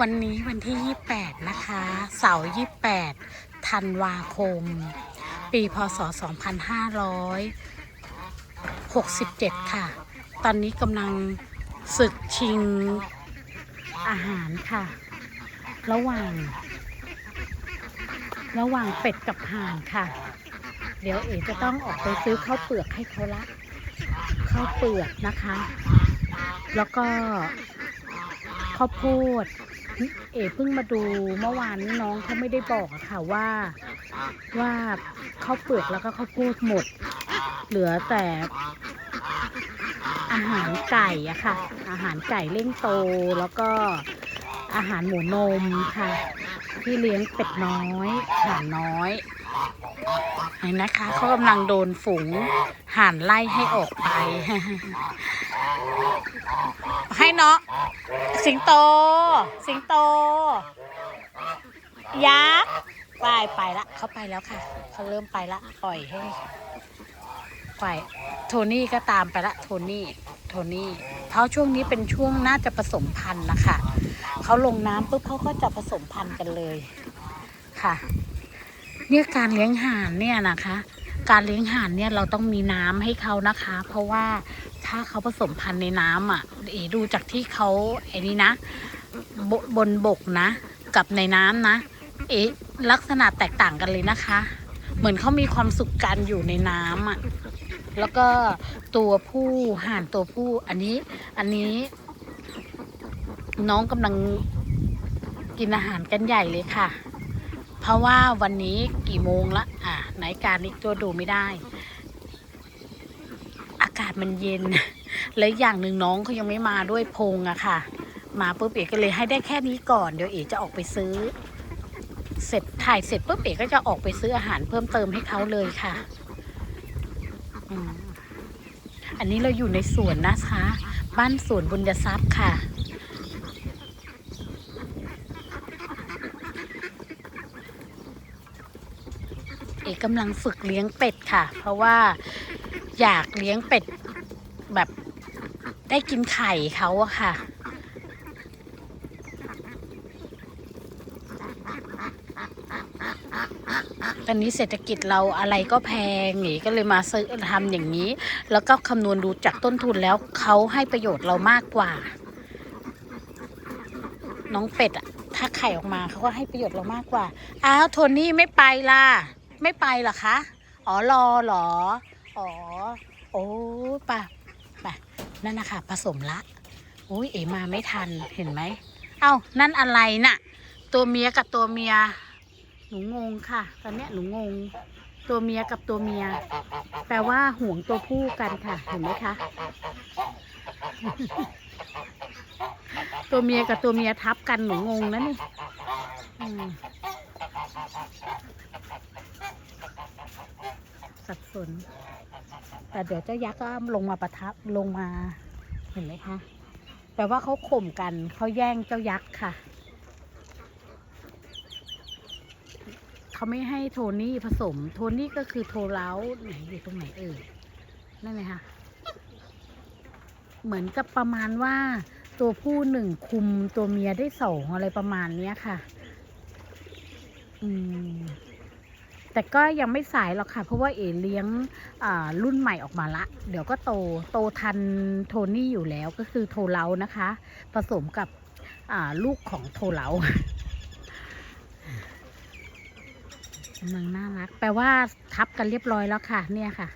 วันนี้วันที่ 28 นะคะ เสาร์28 ธันวาคม ปีพศ 2567 ค่ะ ตอนนี้กำลังศึกชิงอาหารค่ะ ระหว่าง ระหว่างเป็ดกับห่านค่ะ เดี๋ยวเอ๋จะต้องออกไปซื้อข้าวเปลือกให้เขาละข้าวเปลือกนะคะ แล้วก็ข้าวโพด เอ๋เพิ่งมาดูเมื่อวานนี้น้องเขาไม่ได้บอกอะค่ะว่า ว่าข้าวเปลือกแล้วก็ข้าวโพดหมด เหลือแต่อาหารไก่อะค่ะ อาหารไก่เล่งโตแล้วก็อาหารหมูนมค่ะ ที่เลี้ยงเป็ดน้อยห่านน้อยเห็นนะคะเขากำลังโดนฝูงห่านไล่ให้ออกไป ให้เนาะสิงโต สิงโต ยักษ์ไปไปละเขาไปแล้วค่ะเขาเริ่มไปละปล่อยให้ปล่อยโทนี่ก็ตามไปละโทนี่โทนี่เพราะช่วงนี้เป็นช่วงน่าจะผสมพันธุ์นะคะเขาลงน้ำปุ๊บเขาก็จะผสมพันธุ์กันเลยค่ะ เนี่ยการเลี้ยงห่านเนี่ยนะคะ การเลี้ยงห่านเนี่ยเราต้องมีน้ำให้เขานะคะ เพราะว่าถ้าเขาผสมพันธุ์ในน้ำอะเอดูจากที่เขาไอ้นี่นะบบนบกนะ กับในน้ำนะ เอลักษณะแตกต่างกันเลยนะคะ เหมือนเขามีความสุขกันอยู่ในน้ำอะแล้วก็ตัวผู้ห่านตัวผู้อันนี้ อันนี้ น้องกำลังกินอาหารกันใหญ่เลยค่ะ เพราะว่าวันนี้กี่โมงละอ่าไหนการนี้ตัวดูไม่ได้ อากาศมันเย็น และอย่างหนึ่งน้องเขายังไม่มาด้วยพงอะค่ะ มาปุ๊บเอกก็เลยให้ได้แค่นี้ก่อนเดี๋ยวเอกจะออกไปซื้อ เสร็จถ่ายเสร็จปุ๊บเอกก็จะออกไปซื้ออาหารเพิ่มเติมให้เขาเลยค่ะอันนี้เราอยู่ในสวนนะคะ บ้านสวนบุญยทรัพย์ค่ะ เอกกำลังฝึกเลี้ยงเป็ดค่ะ เพราะว่าอยากเลี้ยงเป็ดแบบได้กินไข่เขาอะค่ะ ตอนนี้เศรษฐกิจเราอะไรก็แพงนี่ก็เลยมาซื้อทำอย่างนี้ แล้วก็คำนวณดูจากต้นทุนแล้วเขาให้ประโยชน์เรามากกว่า น้องเป็ดอะถ้าไข่ออกมาเขาก็ให้ประโยชน์เรามากกว่า อ้าวโทนี่ไม่ไปล่ะ ไม่ไปหรอคะ อ๋อรอเหรอ อ๋อ โอ้ป่ะป่ะนั่นนะคะผสมละอุ้ยเอ๋มาไม่ทันเห็นไหม เอ้า นั่นอะไรน่ะ ตัวเมียกับตัวเมีย หนูงงค่ะ ตอนเนี้ยหนูงง ตัวเมียกับตัวเมีย แปลว่าห่วงตัวผู้กันค่ะ เห็นไหมคะ ตัวเมียกับตัวเมียทับกันหนูงงนะนี่ สับสน แต่เดี๋ยวเจ้ายักษ์ก็ลงมาประทับลงมาเห็นไหมคะแปลว่าเขาข่มกันเขาแย่งเจ้ายักษ์ค่ะเขาไม่ให้โทนี่ผสม โทนี่ก็คือโทเล้าไหนอยู่ตรงไหนเอ่ยนั่นเลยค่ะ เหมือนกับประมาณว่าตัวผู้หนึ่งคุมตัวเมียได้สองอะไรประมาณเนี้ยค่ะ อืม แต่ก็ยังไม่สายหรอกค่ะ เพราะว่าเอเลี้ยงรุ่นใหม่ออกมาละ เดี๋ยวก็โตโตทันโทนี่อยู่แล้วก็คือโทเลานะคะ ผสมกับลูกของโทเลากำลังน่ารัก แปลว่าทับกันเรียบร้อยแล้วค่ะ เนี่ยค่ะ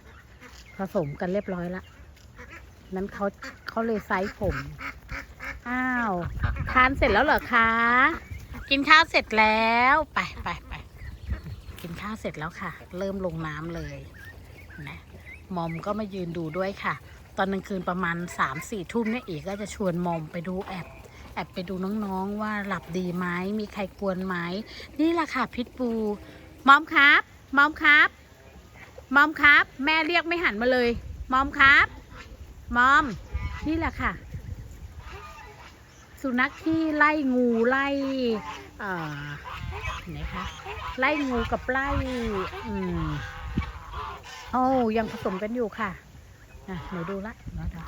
ผสมกันเรียบร้อยละนั้นเขาเขาเลยไซส์ผม อ้าว ทานเสร็จแล้วเหรอคะ กินข้าวเสร็จแล้ว ไปไปาเสร็จแล้วค่ะ เริ่มลงน้ำเลยนะมอมก็มายืนดูด้วยค่ะ ตอนกลางคืนประมาณสามสี่ทุ่มเนี่ยเอกก็จะชวนมอมไปดูแอบแอบไปดูน้องๆว่าหลับดีไหมมีใครกวนไหมนี่แหละค่ะพิษบูมอมครับมอมครับมอมครับ แม่เรียกไม่หันมาเลยมอมครับมอม นี่แหละค่ะ สุนัขที่ไล่งูไล่ เอ่อไหนคะไล่งูกับไล่อืมโอ้ยังผสมกันอยู่ค่ะอะหนูดูละเดี๋ยว